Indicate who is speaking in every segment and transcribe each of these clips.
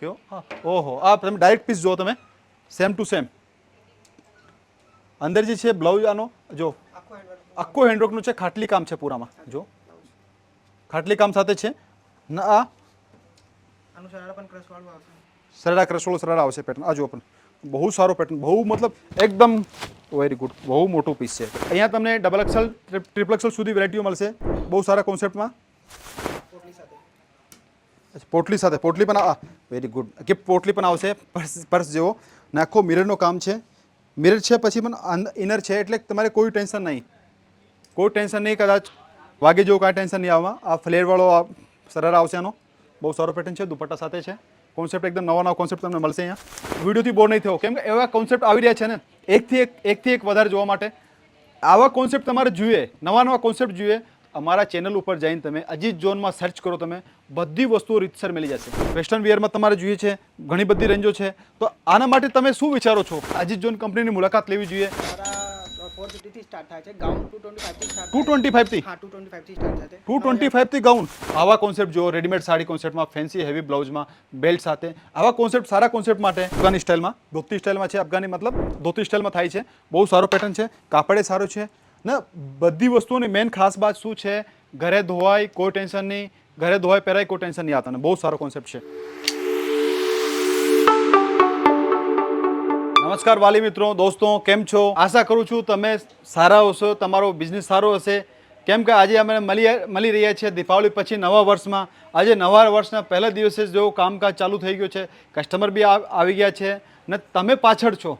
Speaker 1: કયો હા ઓહો આ તમે ડાયરેક્ટ પીસ જુઓ તમે સેમ ટુ સેમ અંદર જે છે બ્લાઉઝ આનો જો આખો હેન્ડવર્કનું છે ખાટલી કામ છે પૂરામાં જો ખાટલી કામ સાથે છે ને આ
Speaker 2: આનું શરારા પણ ક્રશ વાળું આવશે
Speaker 1: સરળા ક્રસોળો સરળ આવશે પેટર્ન આ જુઓ પણ બહુ સારો પેટર્ન બહુ મતલબ એકદમ વેરી ગુડ બહુ મોટું પીસ છે. અહીંયા તમને ડબલ એક્સલ ટ્રિપલ એક્સલ સુધી વેરાયટીઓ મળશે. બહુ સારા કોન્સેપ્ટમાં
Speaker 2: પોટલી સાથે
Speaker 1: અચ્છા, પોટલી સાથે. પોટલી પણ આ વેરી ગુડ કે પોટલી પણ આવશે, પર્સ પર્સ જેવો. ને આખો મિરરનો કામ છે. મિરર છે પછી પણ ઇનર છે એટલે તમારે કોઈ ટેન્શન નહીં. કોઈ ટેન્શન નહીં, કદાચ વાગે જેવું કાંઈ ટેન્શન નહીં આવવા. આ ફ્લેરવાળો આ સરળ આવશે આનો. બહુ સારો પેટર્ન છે, દુપટ્ટા સાથે છે. કોન્સેપ્ટ એકદમ નવા નવા કોન્સેપ્ટ તમને મળશે અહીંયા. વિડીયોથી બોર નહીં થયો. કેમ કે એવા કોન્સેપ્ટ આવી રહ્યા છે ને, એકથી એક એકથી એક વધારે જોવા માટે. આવા કોન્સેપ્ટ તમારે જોઈએ. નવા નવા કોન્સેપ્ટ જોઈએ. અમારા ચેનલ ઉપર જઈને તમે અજીત ઝોનમાં સર્ચ કરો તમે બધી વસ્તુઓ રીતસર મળી જશે. વેસ્ટર્ન વિયરમાં તમારે જોઈએ છે ઘણી બધી રેન્જો છે. તો આના માટે તમે શું વિચારો છો? અજીત ઝોન કંપનીની મુલાકાત લેવી જોઈએ.
Speaker 2: ટુ ટ્વેન્ટી ફાઈવથી
Speaker 1: ટુ ટ્વેન્ટી
Speaker 2: ફાઈવથી
Speaker 1: ગાઉન આવા કોન્સેપ્ટ જો રેડીમેડ સાડી કોન્સેપ્ટમાં ફેન્સી હેવી બ્લાઉઝમાં બેલ્ટ સાથે. આવા કોન્સેપ્ટ સારા કોન્સેપ્ટ માટે અફઘાની સ્ટાઇલમાં ધોતી સ્ટાઇલમાં છે અફઘાની મતલબ ધોતી સ્ટાઇલમાં થાય છે. બહુ સારો પેટર્ન છે કાપડે સારો છે ને, બધી વસ્તુઓની મેઇન ખાસ વાત શું છે? ઘરે ધોવાય કોઈ ટેન્શન નહીં. ઘરે ધોવાય પહેરાય કોઈ ટેન્શન નહીં આવતા બહુ સારો કોન્સેપ્ટ છે. નમસ્કાર વાલી મિત્રો, દોસ્તો, કેમ છો? આશા કરું છું તમે સારા હશો, તમારો બિઝનેસ સારો હશે. કેમ કે આજે અમે મળી મળી રહ્યા છીએ દીપાવલી પછી નવા વર્ષમાં. આજે નવા વર્ષના પહેલા દિવસે જ કામકાજ ચાલુ થઈ ગયું છે કસ્ટમર બી આવી ગયા છે. ને તમે પાછળ છો.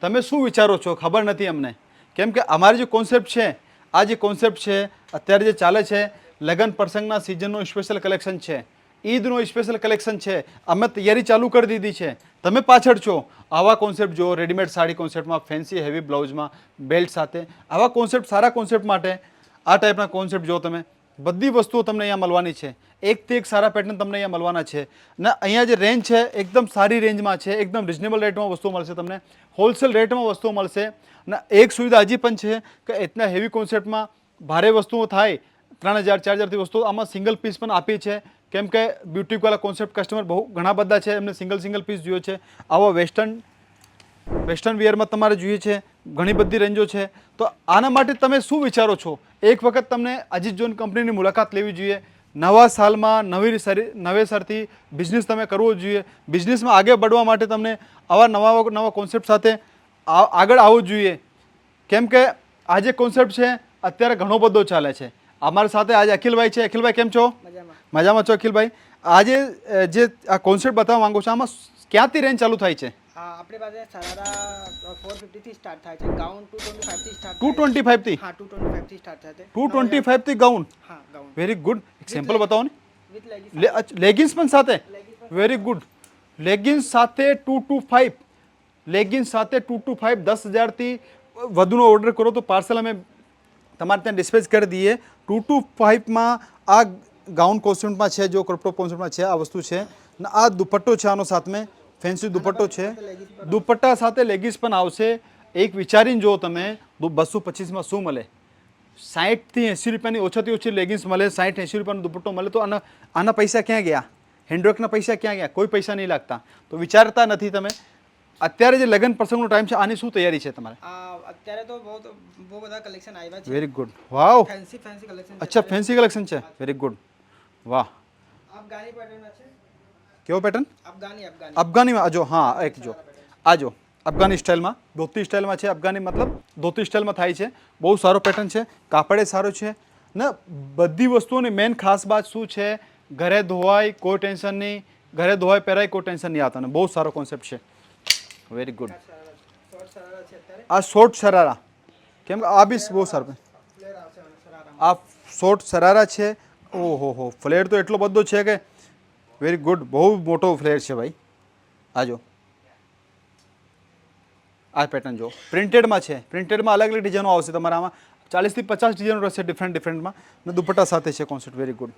Speaker 1: તમે શું વિચારો છો? ખબર નથી અમને. કેમ કે અમારી જે કોન્સેપ્ટ છે, આ જે કોન્સેપ્ટ છે, અત્યારે જે ચાલે છે, લગ્ન પ્રસંગના સિઝનનું સ્પેશિયલ કલેક્શન છે. ઈદનું સ્પેશિયલ કલેક્શન છે. અમે તૈયારી ચાલુ કરી દીધી છે. તમે પાછળ છો. આવા કોન્સેપ્ટ જો રેડીમેડ સાડી કોન્સેપ્ટમાં ફેન્સી હેવી બ્લાઉઝમાં બેલ્ટ સાથે. આવા કોન્સેપ્ટ સારા કોન્સેપ્ટ માટે આ ટાઈપના કોન્સેપ્ટ જો તમે. બધી વસ્તુઓ તમને અહીંયા મળવાની છે. એકથી એક સારા પેટર્ન તમને અહીંયા મળવાના છે. ને અહીંયા જે રેન્જ છે, એકદમ સારી રેન્જમાં છે, એકદમ રિઝનેબલ રેટમાં વસ્તુઓ મળશે તમને. હોલસેલ રેટમાં વસ્તુઓ મળશે. ને એક સુવિધા હજી પણ છે કે એટલા હેવી કોન્સેપ્ટમાં ભારે વસ્તુઓ થાય, ત્રણ હજાર, ચાર હજારથી વસ્તુઓ આમાં સિંગલ પીસ પણ આપી છે. કેમ કે બ્યુટીવાળા કોન્સેપ્ટ કસ્ટમર બહુ ઘણા બધા છે, એમને સિંગલ સિંગલ પીસ જોઈએ છે. આવા વેસ્ટર્ન વેસ્ટર્ન વિયરમાં તમારે જોઈએ છે. ઘણી બધી રેન્જો છે. તો આના માટે તમે શું વિચારો છો? એક વખત તમને અજીત જોન કંપનીની મુલાકાત લેવી જોઈએ. નવા સાલમાં નવી સરી નવેસરથી બિઝનેસ તમે કરવો જોઈએ. બિઝનેસમાં આગળ વધવા માટે તમને આવા નવા નવા કોન્સેપ્ટ સાથે આગળ આવવું જોઈએ. કેમ કે આ જે કોન્સેપ્ટ છે અત્યારે ઘણો બધો ચાલે છે. અમારી સાથે આજે અખિલભાઈ છે. અખિલભાઈ કેમ છો?
Speaker 2: મજામાં.
Speaker 1: છો અખિલભાઈ? આજે જે આ કોન્સેપ્ટ બતાવવા માંગુ છું આમાં ક્યાંથી રેન્જ ચાલુ થાય છે?
Speaker 2: આપણી પાસે શરારા ફોર ફિફ્ટીથી સ્ટાર્ટ થાય છે. ગાઉન ટુ ટ્વેન્ટી ફાઈવથી સ્ટાર્ટ
Speaker 1: ટુ ટ્વેન્ટી ફાઇવથી
Speaker 2: હા ટુ ટ્વેન્ટી સ્ટાર્ટ થાય છે.
Speaker 1: ટુ ટ્વેન્ટી ફાઇવથી ગાઉન
Speaker 2: હા ગાઉન
Speaker 1: વેરી ગુડ એક સેમ્પલ બતાવો ને લેગિન્સ પણ સાથે. વેરી ગુડ લેગિન્સ સાથે? ટુ ટુ ફાઇવ લેગિન્સ સાથે ટુ ટુ ફાઇવ દસ હજારથી વધુનો ઓર્ડર કરો તો પાર્સલ અમે તમારે ત્યાં ડિસ્પેચ કરી દઈએ. ટુ ટુ ફાઇવમાં આ ગાઉન કોન્સેપ્ટમાં છે જો ક્રોપટોપ કોન્સેપ્ટમાં છે આ વસ્તુ છે. આ દુપટ્ટો છે આનો સાથમે ફેન્સી દુપટ્ટો છે. દુપટ્ટા સાથે લેગીસ પણ આવશે. એક વિચારીને જો તમે બસો પચીસમાં શું મળે? સાઠથી એંસી રૂપિયાની ઓછાથી ઓછી લેગિન્સ મળે સાઠ એંસી રૂપિયાનો દુપટ્ટો મળે તો આના આના પૈસા ક્યાં ગયા? હેન્ડવર્કના પૈસા ક્યાં ગયા? કોઈ પૈસા નહીં લાગતા. તો વિચારતા નથી તમે. અત્યારે જે લગ્ન પ્રસંગનો ટાઈમ છે આની શું તૈયારી છે તમારે?
Speaker 2: અત્યારે તો બહુ બહુ બધા કલેક્શન આવ્યા છે.
Speaker 1: Very good wow
Speaker 2: fancy fancy collection
Speaker 1: અચ્છા ફેન્સી કલેક્શન છે. વેરી ગુડ વાહ.
Speaker 2: અફઘાની પેટર્ન છે?
Speaker 1: કેવો પેટર્ન
Speaker 2: અફઘાની
Speaker 1: આજો હા એક જો. આ જો અફઘાની સ્ટાઇલમાં ધોતી સ્ટાઇલમાં છે અફઘાની મતલબ ધોતી સ્ટાઇલમાં થાય છે. બહુ સારો પેટર્ન છે કાપડે સારો છે. ને બધી વસ્તુઓની મેન ખાસ વાત શું છે? ઘરે ધોવાય કોઈ ટેન્શન નહીં. ઘરે ધોવાય પહેરાય કોઈ ટેન્શન નહીં આવતા બહુ સારો કોન્સેપ્ટ છે. વેરી ગુડ આ શોર્ટ શરારા. કેમ કે આ બી બહુ સારું આ શોર્ટ શરારા છે. ઓહો હો ફ્લેર તો એટલો બધો છે કે વેરી ગુડ બહુ મોટો ફ્લેર છે ભાઈ. આ જો. આ પેટર્ન જો. પ્રિન્ટેડમાં છે. પ્રિન્ટેડમાં અલગ અલગ ડિઝાઇનો આવશે તમારામાં. ચાલીસથી પચાસ ડિઝાઇનો રહેશે ડિફરન્ટ ડિફરન્ટમાં ને દુપટ્ટા સાથે છે કોન્સેપ્ટ વેરી ગુડ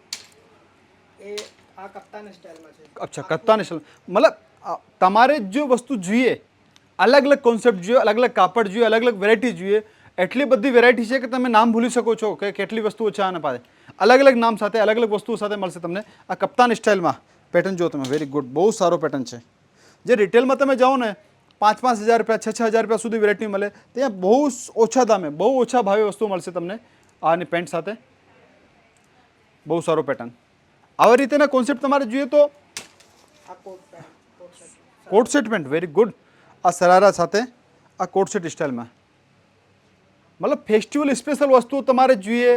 Speaker 1: અચ્છા કત્તાની સ્ટાઇલ મતલબ તમારે જો વસ્તુ જોઈએ અલગ અલગ કોન્સેપ્ટ જોઈએ અલગ અલગ કાપડ જોઈએ અલગ અલગ વેરાયટી જોઈએ એટલી બધી વેરાયટી છે કે તમે નામ ભૂલી શકો છો કે કેટલી વસ્તુઓ છે આના પાસે. અલગ અલગ નામ સાથે અલગ અલગ વસ્તુઓ સાથે મળશે તમને. આ કપ્તાન સ્ટાઇલમાં પેટર્ન જો તમે. વેરી ગુડ બહુ સારો પેટર્ન છે. જે રિટેલમાં તમે જાઓ ને પાંચ પાંચ હજાર રૂપિયા છ છ હજાર રૂપિયા સુધી વેરાયટી મળે. ત્યાં બહુ ઓછા દામે બહુ ઓછા ભાવે વસ્તુ મળશે તમને આની પેન્ટ સાથે. બહુ સારો પેટર્ન આવી રીતેના કોન્સેપ્ટ તમારે જોઈએ તો
Speaker 2: coat set
Speaker 1: pant very good આ સરારા સાથે આ કોટ સેટ સ્ટાઇલમાં મતલબ ફેસ્ટિવલ સ્પેશિયલ વસ્તુઓ તમારે જોઈએ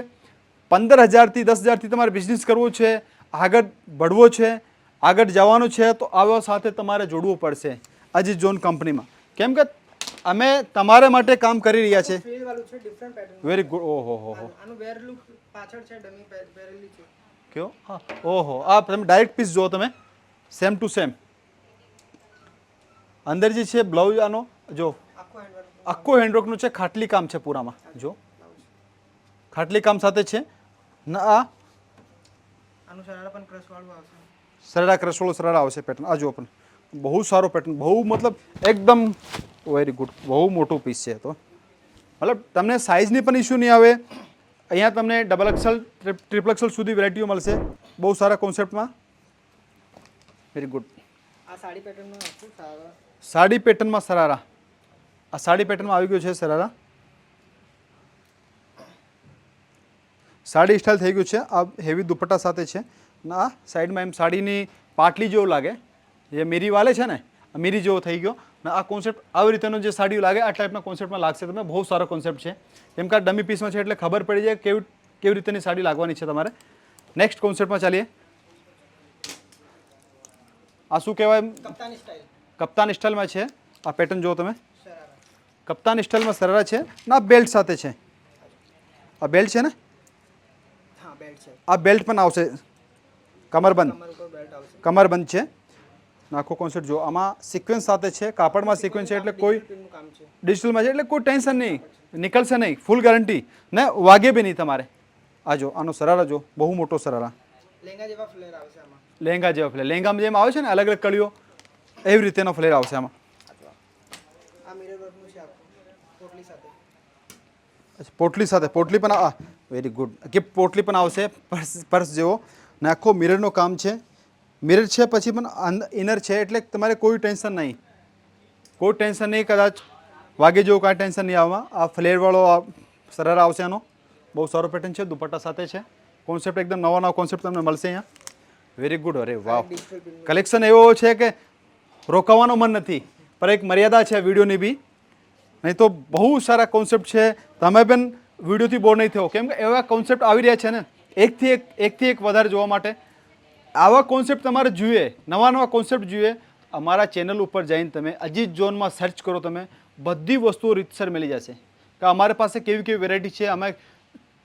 Speaker 1: પંદર હજારથી દસ હજારથી તમારે બિઝનેસ કરવો છે આગળ ભળવો છે આગળ જવાનું છે તો આવા સાથે તમારે જોડવું પડશે અજીત ઝોન કંપનીમાં કેમ કે અમે તમારા માટે કામ કરી રહ્યા છે. વેરી ગુડ ઓહો હો હો કયો? હા. ઓહો. આ તમે ડાયરેક્ટ પીસ જુઓ તમે. સેમ ટુ સેમ અંદર જે છે બ્લાઉઝ આનો જો.
Speaker 2: આખો
Speaker 1: હેન્ડવર્કનું છે ખાટલી કામ છે પૂરામાં. જો. ખાટલી કામ સાથે છે. ના આ?
Speaker 2: આનું શરારા પણ ક્રશ વાળું આવશે.
Speaker 1: આવશે પેટર્ન આ જુઓ પણ. બહુ સારો પેટર્ન બહુ મતલબ એકદમ વેરી ગુડ બહુ મોટું પીસ છે તો. મતલબ તમને સાઇઝની પણ ઇશ્યુ નહીં આવે. અહીંયા તમને ડબલ એક્સલ ટ્રિપલ એક્સલ સુધી વેરાયટીઓ મળશે. બહુ સારા કોન્સેપ્ટમાં વેરી ગુડ
Speaker 2: આ સાડી પેટર્નનું
Speaker 1: સાડી પેટર્નમાં સરારા. આ સાડી પેટર્નમાં આવી ગયો છે સરારા. સાડી સ્ટાઇલ થઈ ગયું છે. આ હેવી દુપટ્ટા સાથે છે. ને આ સાઈડમાં એમ સાડીની પાટલી જેવું લાગે. જે મીરી વાલે છે ને મીરી જેવો થઈ ગયો. ને આ કોન્સેપ્ટ આવી રીતેનો જે સાડીઓ લાગે આ ટાઈપના કોન્સેપ્ટમાં લાગશે તમે બહુ સારો કોન્સેપ્ટ છે. કેમ કે આ ડમી પીસમાં છે એટલે ખબર પડી જાય કેવી કેવી રીતેની સાડી લાગવાની છે તમારે. નેક્સ્ટ કોન્સેપ્ટમાં ચાલીએ. આ શું કહેવાય?
Speaker 2: કપ્તાની
Speaker 1: કપ્તાન સ્ટાઇલમાં છે. આ પેટર્ન જુઓ તમે. કપ્તાન સ્ટાઇલમાં સરારા છે. ને આ બેલ્ટ સાથે છે. આ બેલ્ટ છે ને? આ બેલ્ટ પણ આવશે. કમરબંધ. કમરબંધ છે. આખો કોન્સેપ્ટ જો આમાં સિક્વન્સ સાથે છે કાપડમાં સિક્વન્સ છે એટલે કોઈ ડિજિટલમાં છે. એટલે કોઈ ટેન્શન નહીં. નીકળશે નહીં. ફૂલ ગેરંટી ને વાગે બી નહીં તમારે. આ જો આનો સરારા જો. બહુ મોટો સરારા.
Speaker 2: લેંગા જેવા ફ્લેર આવશે આમાં.
Speaker 1: લહેંગા જેવા ફ્લેર લહેંગામાં જેમ આવે છે ને અલગ અલગ કળીઓ એવી રીતેનો ફ્લેર આવશે આમાં.
Speaker 2: આ મિરર વર્કનું છે આખું. પોટલી સાથે.
Speaker 1: અચ્છા, પોટલી સાથે, પોટલી પણ વેરી ગુડ કે પોટલી પણ આવશે, પર્સ પર્સ જેવો. ને આખો મિરરનું કામ છે. મિરર છે પછી પણ ઇનર છે, એટલે તમારે કોઈ ટેન્શન નહીં. કોઈ ટેન્શન નહીં, કદાચ વાગે જેવું કાંઈ ટેન્શન નહીં આવવા. આ ફ્લેરવાળો આ સરળ આવશે આનો. બહુ સારો પેટર્ન છે, દુપટ્ટા સાથે છે. કોન્સેપ્ટ એકદમ નવા નવા કોન્સેપ્ટ તમને મળશે અહીંયા. વેરી ગુડ અરે
Speaker 2: ડિજિટલ
Speaker 1: કલેક્શન એવો છે કે રોકાવાનું મન નથી પણ એક મર્યાદા છે વિડીયોની બી. નહીં તો બહુ સારા કોન્સેપ્ટ છે. તમે પણ વિડીયોથી બોર નહીં થયો. કેમ કે એવા કોન્સેપ્ટ આવી રહ્યા છે ને, એકથી એક એકથી એક વધારે જોવા માટે. આવા કોન્સેપ્ટ તમારે જોઈએ, નવા નવા કોન્સેપ્ટ જોઈએ. અમારા ચેનલ ઉપર જઈને તમે અજીત ઝોનમાં સર્ચ કરો તમે, બધી વસ્તુઓ રીતસર મળી જશે. કે અમારી પાસે કેવી કેવી વેરાયટી છે, અમે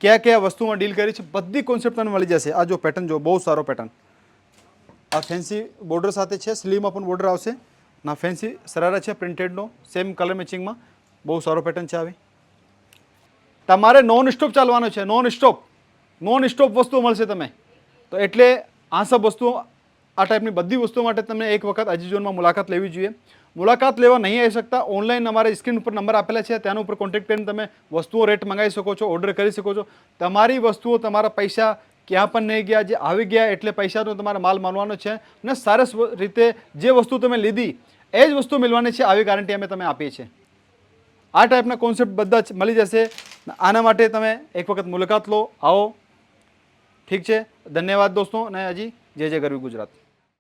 Speaker 1: કયા કયા વસ્તુમાં ડીલ કરી છે, બધી કોન્સેપ્ટ તમને મળી જશે. આ જો પેટર્ન જો બહુ સારો પેટર્ન આ ફેન્સી બોર્ડર સાથે છે સ્લીવમાં પણ બોર્ડર આવશે. ના ફેન્સી સરારા છે પ્રિન્ટેડનો સેમ કલર મેચિંગમાં બહુ સારો પેટર્ન છે આવી. તમારે નોન સ્ટોપ ચાલવાનો છે નોન સ્ટોપ નોન સ્ટોપ વસ્તુઓ મળશે તમે તો એટલે આ સબ વસ્તુઓ, આ ટાઈપની બધી વસ્તુઓ માટે તમને એક વખત અજીઝોનમાં મુલાકાત લેવી જોઈએ. મુલાકાત લેવા નહીં આવી શકતા ઓનલાઈન અમારે સ્ક્રીન ઉપર નંબર આપેલા છે તેના ઉપર કોન્ટેક્ટ કરીને તમે વસ્તુઓ રેટ મંગાવી શકો છો ઓર્ડર કરી શકો છો. તમારી વસ્તુઓ, તમારા પૈસા ક્યાં પણ નહીં ગયા, જે આવી ગયા એટલે પૈસાનો તમારે માલ માનવાનો છે. અને સરસ રીતે જે વસ્તુ તમે લીધી, એ જ વસ્તુ મળવાની છે, આવી ગારંટી અમે તમે આપીએ છીએ. આ ટાઈપના કોન્સેપ્ટ બધા જ મળી જશે. આના માટે તમે એક વખત મુલાકાત લો. આવો. ઠીક છે? ધન્યવાદ દોસ્તો અને હજી જય જય ગરવી ગુજરાત.